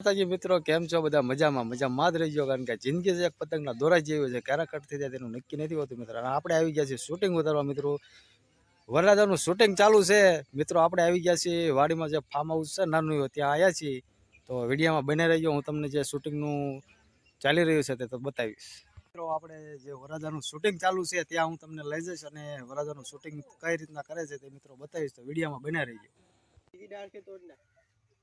માતાજી મિત્રો, કેમ છો બધા? મજામાં મજામાં. જ રહીજો, કારણ કે જિંદગી છે એક પતંગના દોરા જેવી છે. ક્યારે કટ થઈ જાય તેનું નક્કી નથી હોતું મિત્રો. અને આપણે આવી ગયા છીએ શૂટિંગ ઉતારવા મિત્રો. વરરાજાનું શૂટિંગ ચાલુ છે. મિત્રો, આપણે આવી ગયા છીએ વાડીમાં જે ફાર્મ હાઉસ છે, નાનું ત્યાં આવ્યા છીએ. તો વિડીયામાં બને રહીજો. હું તમને જે શૂટિંગનું ચાલી રહ્યું છે તે તો બતાવીશ. મિત્રો, આપણે જે વરરાજાનું શૂટિંગ ચાલુ છે ત્યાં હું તમને લઈ જઈશ અને વરરાજાનું શૂટિંગ કઈ રીતના કરે છે તે મિત્રો બતાવીશ. તો વિડીયામાં બને રહીજો.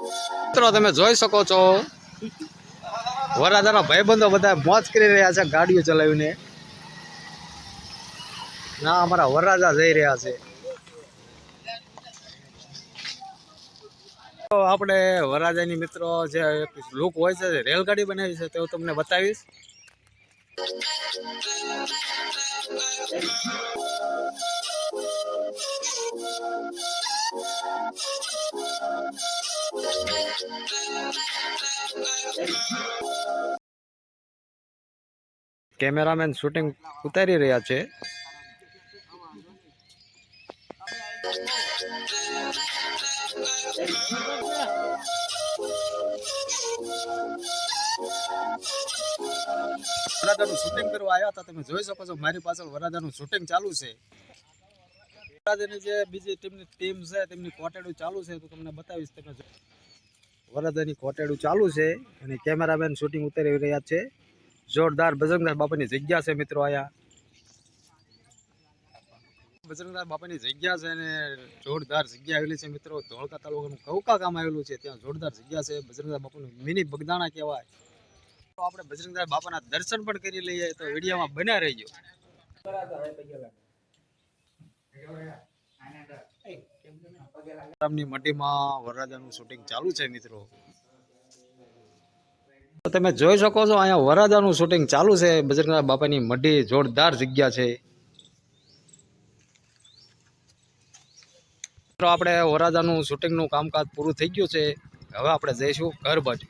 મિત્રો, તમે જોઈ શકો છો. વરરાજાના ભાઈબંધો બધા મોજ કરી રહ્યા છે, ગાડીઓ ચલાવીને. ના, અમારા વરરાજા જઈ રહ્યા છે. આપણે વરરાજાની મિત્રો જે લુક હોય છે રેલગાડી બનાવી છે, તે હું તમને બતાવીશ. કેમેરામેન શૂટિંગ ઉતારી રહ્યા છે. વરાદાનું શૂટિંગ કરવા આવ્યા હતા, તમે જોઈ શકો છો, મારી પાછળ વરાદાનું શૂટિંગ ચાલુ છે. વરાદાની જે બીજી ટીમની ટીમ છે, તેમની કોટેડું ચાલુ છે, તો તમને બતાવીશ તમે વરરાજાની કોટેડું ચાલુ છે અને કેમેરામેન શૂટિંગ ઉતારી રહ્યા છે. જોરદાર બજરંગદાસ બાપાની જગ્યા છે મિત્રો આયા. બજરંગદાસ બાપાની જગ્યા છે અને જોરદાર જગ્યા આવેલી છે મિત્રો. ધોળકા તાલુકાનું કૌકા ગામ આવેલું છે. ત્યાં જોરદાર જગ્યા છે. બજરંગદાસ બાપાનું મિની બગદાણા કહેવાય. તો આપણે બજરંગદાસ બાપાના દર્શન પણ કરી લઈએ તો વિડીયોમાં બન્યા રહીજો. ગામની મટીમાં વરરાજાનું શૂટિંગ ચાલુ છે મિત્રો. તો તમે જોઈ શકો છો, અહીંયા વરરાજાનું શૂટિંગ ચાલુ છે. બજરંગદાસ બાપાની મઢી જોરદાર જગ્યા છે. મિત્રો, આપણે વરરાજાનું શૂટિંગનું કામકાજ પૂરું થઈ ગયું છે. હવે આપણે જઈશું ઘર બાજુ.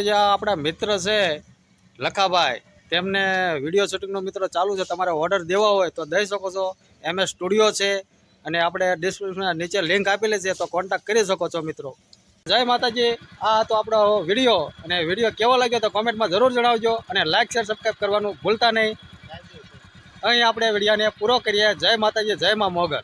જ્યાં આપણા મિત્ર છે, લખાભાઈ. તેમને વીડિયો શૂટિંગનો મિત્રો ચાલુ છે. તમારે ઓર્ડર દેવા હોય તો દઈ શકો છો. એમ એસ સ્ટુડિયો છે. અને આપણે ડિસ્ક્રિપ્શન નીચે લિંક આપેલી છે તો કોન્ટેક્ટ કરી શકો છો મિત્રો. જય માતાજી. આ તો આપણો વીડિયો અને વીડિયો કેવો લાગ્યો તો કોમેન્ટમાં જરૂર જણાવજો. અને લાઇક શેર સબસ્ક્રાઈબ કરવાનું ભૂલતા નહીં. અહીં આપણે વિડીયાને પૂરો કરીએ. જય માતાજી જય મા મોગર